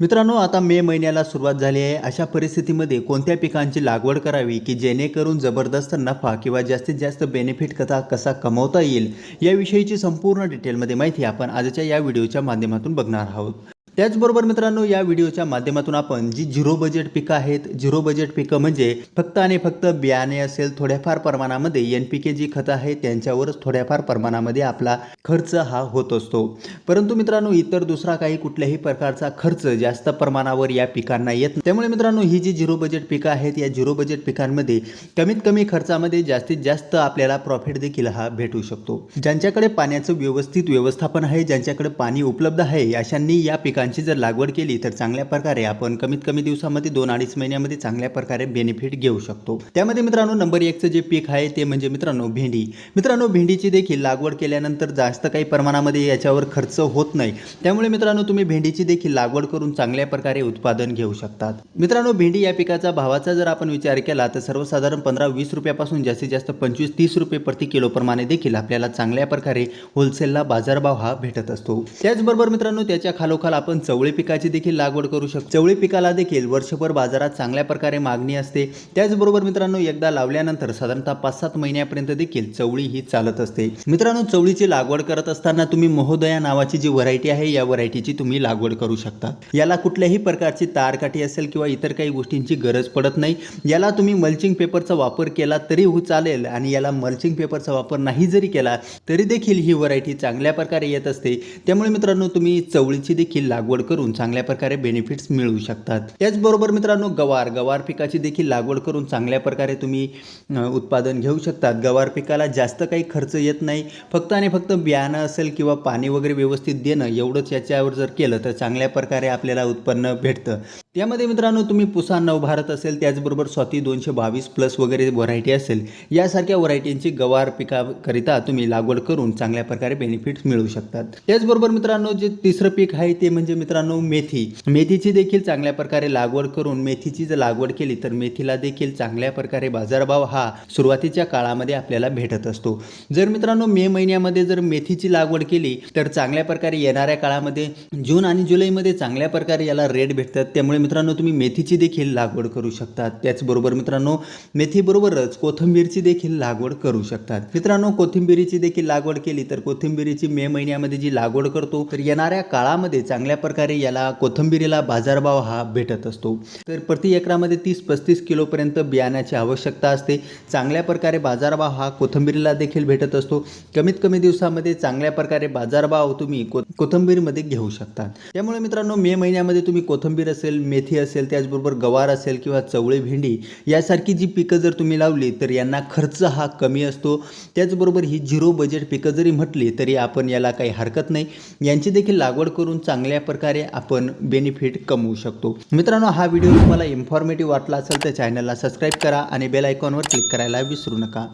मित्रांनो आता मे महिन्याला सुरुवात झाली आहे. अशा परिस्थितीमध्ये कोणत्या पिकांची लागवड करावी की जेणेकरून जबरदस्त नफा किंवा जास्तीत जास्त बेनिफिट कसा कसा कमवता येईल याविषयीची संपूर्ण डिटेलमध्ये माहिती आपण आजच्या या व्हिडिओच्या माध्यमातून बघणार आहोत. त्याचबरोबर मित्रांनो या व्हिडिओच्या माध्यमातून आपण जी झिरो बजेट पिकं आहेत झिरो बजेट पिकं म्हणजे फक्त आणि फक्त बियाणे असेल थोड्याफार प्रमाणामध्ये एन पी के जी खतं आहेत त्यांच्यावरच थोड्याफार प्रमाणामध्ये आपला खर्च हा होत असतो. परंतु मित्रांनो इतर दुसरा काही कुठल्याही प्रकारचा खर्च जास्त प्रमाणावर या पिकांना येत त्यामुळे मित्रांनो ही जी झिरो बजेट पिकं आहेत या झिरो बजेट पिकांमध्ये कमीत कमी खर्चामध्ये जास्तीत जास्त आपल्याला प्रॉफिट देखील हा भेटू शकतो. ज्यांच्याकडे पाण्याचं व्यवस्थित व्यवस्थापन आहे ज्यांच्याकडे पाणी उपलब्ध आहे अशांनी या पिकांची जर लागवड केली तर चांगल्या प्रकारे आपण कमीत कमी दिवसामध्ये दोन अडीच महिन्यामध्ये चांगल्या प्रकारे बेनिफिट घेऊ शकतो. त्यामध्ये मित्रांनो नंबर एकचं जे पीक आहे ते म्हणजे मित्रांनो भेंडी. मित्रांनो भेंडीची देखील लागवड केल्यानंतर जास्त काही प्रमाणामध्ये याच्यावर खर्च होत नाही. त्यामुळे मित्रांनो तुम्ही भेंडीची देखील लागवड करून चांगल्या प्रकारे उत्पादन घेऊ शकतात. मित्रांनो भेंडी या पिकाचा भावाचा जर आपण विचार केला तर सर्वसाधारण पंधरा वीस रुपयापासून जास्तीत जास्त पंचवीस तीस रुपये प्रति किलो प्रमाणे देखील आपल्याला चांगल्या प्रकारे होलसेलला बाजारभाव हा भेटत असतो. त्याचबरोबर मित्रांनो त्याच्या खालोखाल आपण चवळी पिकाची देखील लागवड करू शकतो. चवळी पिकाला देखील वर्षभर बाजारात चांगल्या प्रकारे मागणी असते. त्याचबरोबर मित्रांनो एकदा लावल्यानंतर साधारणतः पाच सात महिन्यापर्यंत देखील चवळी ही चालत असते. मित्रांनो चवळीची लागवड करत असताना तुम्ही महोदया नावाची जी व्हरायटी आहे या व्हरायटीची तुम्ही लागवड करू शकता. याला कुठल्याही प्रकारची तारकाठी असेल किंवा इतर काही गोष्टींची गरज पडत नाही. याला तुम्ही मल्चिंग पेपरचा वापर केला तरी हो चालेल आणि याला मल्चिंग पेपरचा वापर नाही जरी केला तरी देखील ही व्हरायटी चांगल्या प्रकारे येत असते. त्यामुळे मित्रांनो तुम्ही चवळीची देखील लागवड लागवड करून चांगल्या प्रकारे बेनिफिट्स मिळवू शकतात. त्याचबरोबर मित्रांनो गवार गवार पिकाची देखील लागवड करून चांगल्या प्रकारे तुम्ही उत्पादन घेऊ शकतात. गवार पिकाला जास्त काही खर्च येत नाही. फक्त आणि फक्त बियाणं असेल किंवा पाणी वगैरे व्यवस्थित देणं एवढंच याच्यावर जर केलं तर चांगल्या प्रकारे आपल्याला उत्पन्न भेटतं. त्यामध्ये मित्रांनो तुम्ही पुसा नवभारत असेल त्याचबरोबर स्वाती दोनशे बावीस प्लस वगैरे व्हरायटी असेल यासारख्या व्हरायटींची गवार पिकाकरिता तुम्ही लागवड करून चांगल्या प्रकारे बेनिफिट्स मिळू शकतात. त्याचबरोबर मित्रांनो जे तिसरं पीक आहे ते म्हणजे म्हणजे मित्रांनो मेथी. मेथीची देखील चांगल्या प्रकारे लागवड करून मेथीची जर लागवड केली तर मेथीला देखील चांगल्या प्रकारे बाजारभाव हा सुरुवातीच्या काळामध्ये आपल्याला भेटत असतो. जर मित्रांनो मे महिन्यामध्ये जर मेथीची लागवड केली तर चांगल्या प्रकारे येणाऱ्या काळामध्ये जून आणि जुलैमध्ये चांगल्या प्रकारे याला रेट भेटतात. त्यामुळे मित्रांनो तुम्ही मेथीची देखील लागवड करू शकतात. त्याचबरोबर मित्रांनो मेथीबरोबरच कोथिंबीरची देखील लागवड करू शकतात. मित्रांनो कोथिंबीरीची देखील लागवड केली तर कोथिंबीरीची मे महिन्यामध्ये जी लागवड करतो तर येणाऱ्या काळामध्ये चांगल्या प्रकारे याला कोथिंबीरीला बाजारभाव हा भेटत असतो. तर प्रति एकरामध्ये तीस पस्तीस किलोपर्यंत बियाण्याची आवश्यकता असते. चांगल्या प्रकारे बाजारभाव हा कोथिंबीरीला देखील भेटत असतो. कमीत कमी दिवसामध्ये चांगल्या प्रकारे बाजारभाव तुम्ही को कोथिंबीरमध्ये घेऊ शकता. त्यामुळे मित्रांनो मे महिन्यामध्ये तुम्ही कोथिंबीर असेल मेथी असेल त्याचबरोबर गवार असेल किंवा चवळी भेंडी यासारखी जी पिकं जर तुम्ही लावली तर यांना खर्च हा कमी असतो. त्याचबरोबर ही झिरो बजेट पिकं जरी म्हटली तरी आपण याला काही हरकत नाही. यांची देखील लागवड करून चांगल्या प्रकारे आपण बेनिफिट कमवू शकतो. मित्रांनो हा व्हिडिओ तुम्हाला इन्फॉर्मेटिव्ह वाटला असेल तर चॅनलला सबस्क्राईब करा आणि बेल आयकॉनवर क्लिक करायला विसरू नका.